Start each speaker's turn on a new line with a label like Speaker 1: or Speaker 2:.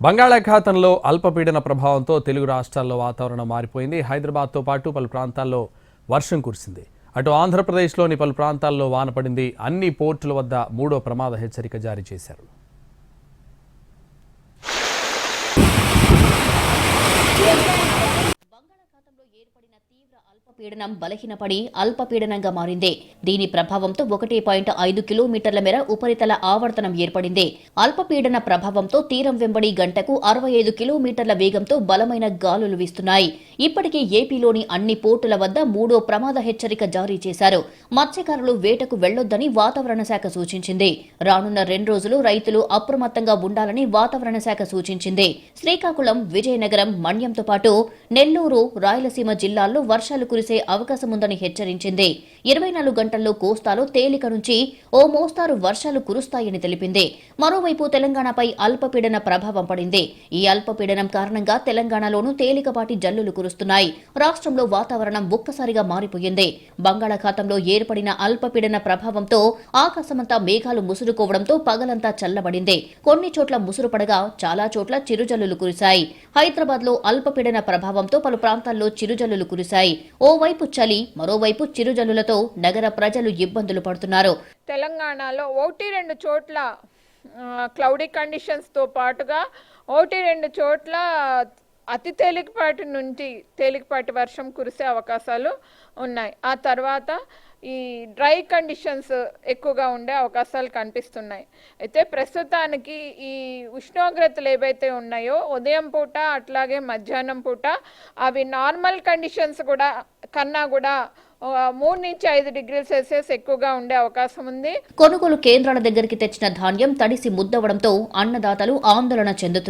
Speaker 1: బంగాళాఖాతంలో అల్పపీడన ప్రభావంతో తెలుగు రాష్ట్రాల్లో వాతావరణం మారిపోయింది. హైదరాబాద్తో పాటు పలు ప్రాంతాల్లో వర్షం కురిసింది. అటు ఆంధ్రప్రదేశ్లోని పలు ప్రాంతాల్లో వాన పడింది. అన్ని పోర్టుల వద్ద మూడో ప్రమాద హెచ్చరిక జారీ చేశారు
Speaker 2: బంగాళాఖాతంలో ఏర్పడిన పీడనం బలహీనపడి అల్పపీడనంగా మారింది. దీని ప్రభావంతో ఒకటి పాయింట్ ఐదు కిలోమీటర్ల మేర ఉపరితల ఆవర్తనం ఏర్పడింది. అల్పపీడన ప్రభావంతో తీరం వెంబడి గంటకు అరవై ఐదు కిలోమీటర్ల వేగంతో బలమైన గాలులు వీస్తున్నాయి. ఇప్పటికే ఏపీలోని అన్ని పోర్టుల వద్ద మూడో ప్రమాద హెచ్చరిక జారీ చేశారు. మత్స్యకారులు వేటకు వెళ్ళొద్దని వాతావరణ శాఖ సూచించింది. రానున్న రెండు రోజులు రైతులు అప్రమత్తంగా ఉండాలని వాతావరణ శాఖ సూచించింది. శ్రీకాకుళం విజయనగరం మన్యంతో పాటు నెల్లూరు రాయలసీమ జిల్లాల్లో వర్షాలు కురిసి అవకాశం ఉందని హెచ్చరించింది. ఇరవై నాలుగు గంటల్లో కోస్తాలో తేలిక నుంచి ఓ మోస్తారు వర్షాలు కురుస్తాయని తెలిపింది. మరోవైపు తెలంగాణపై అల్పపీడన ప్రభావం పడింది. ఈ అల్పపీడనం కారణంగా తెలంగాణలోనూ తేలికపాటి జల్లులు కురుస్తున్నాయి. రాష్ట్రంలో వాతావరణం ఒక్కసారిగా మారిపోయింది. బంగాళాఖాతంలో ఏర్పడిన అల్పపీడన ప్రభావంతో ఆకాశమంతా మేఘాలు ముసురుకోవడంతో పగలంతా చల్లబడింది. కొన్ని చోట్ల ముసురు పడగా చాలా చోట్ల చిరుజల్లులు కురిశాయి. హైదరాబాద్లో అల్పపీడన ప్రభావంతో పలు ప్రాంతాల్లో చిరుజల్లులు కురిశాయి. ఓ ఓవైపు చలి మరోవైపు చిరుజల్లులతో నగర ప్రజలు ఇబ్బందులు పడుతున్నారు.
Speaker 3: తెలంగాణలో ఒకటి రెండు చోట్ల క్లౌడీ కండిషన్స్తో పాటుగా ఒకటి రెండు చోట్ల అతి తేలికపాటి నుంచి తేలికపాటి వర్షం కురిసే అవకాశాలు ఉన్నాయి. ఆ తర్వాత ఈ డ్రై కండిషన్స్ ఎక్కువగా ఉండే అవకాశాలు కనిపిస్తున్నాయి. అయితే ప్రస్తుతానికి ఈ ఉష్ణోగ్రతలు ఏవైతే ఉన్నాయో ఉదయం పూట అట్లాగే మధ్యాహ్నం పూట అవి నార్మల్ కండిషన్స్ కూడా కన్నా కూడా మూడు నుంచి ఐదు డిగ్రీల సెల్సియస్ ఎక్కువగా ఉండే అవకాశం ఉంది.
Speaker 2: కొనుగోలు కేంద్రాల దగ్గరికి తెచ్చిన ధాన్యం తడిసి ముద్దవడంతో అన్నదాతలు ఆందోళన చెందుతున్నారు